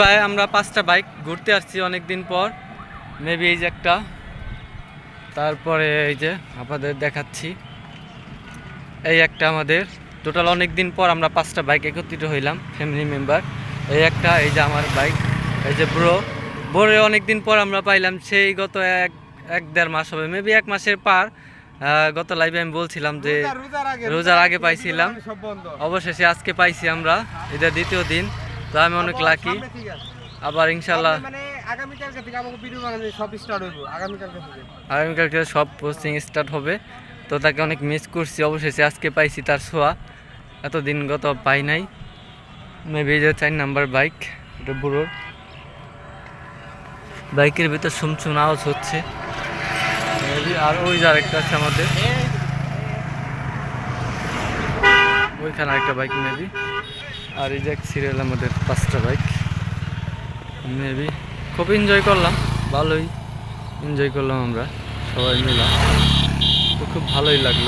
ভাই আমরা পাঁচটা বাইক ঘুরতে আসছি অনেক দিন পর। মেবি এই যে একটা। তারপরে এই যে আপনাদের দেখাচ্ছি। এই একটা আমাদের। টোটাল অনেক দিন পর আমরা পাঁচটা বাইক একত্রিত হইলাম ফ্যামিলি মেম্বার এই একটা এই যে আমার বাইক এই যে ব্রো ব্রোরে অনেক দিন পর আমরা পাইলাম সেই গত এক এক দেড় মাস হবে মেবি এক মাসের পার। গত লাইভে আমি বলছিলাম যে রোজার আগে পাইছিলাম। অবশেষে আজকে পাইছি আমরা। এটা দ্বিতীয় দিন। তো আমি অনেক লাকি। আবার ইনশাল্লাহ। মানে আগামীকালকে সব পোস্টিং স্টার্ট হবে। তো তাকে অনেক মিস করছি অবশেষে আজকে পাইছি তার ছোঁয়া। এতদিন গত পাই নাই। মেবি যে চার নাম্বার বাইক এটা বুড়োর। বাইকের ভিতর শুমছুম আওয়াজ হচ্ছে। আর ওই যে আরেকটা আছে আমাদের। ওইখানে আরেকটা বাইক মেবি আর এই এক সিরিয়াল আমাদের পাঁচটা বাইক মেবি খুব এনজয় করলাম, ভালোই এনজয় করলাম আমরা সবাই মিলাম তো খুব ভালোই লাগল।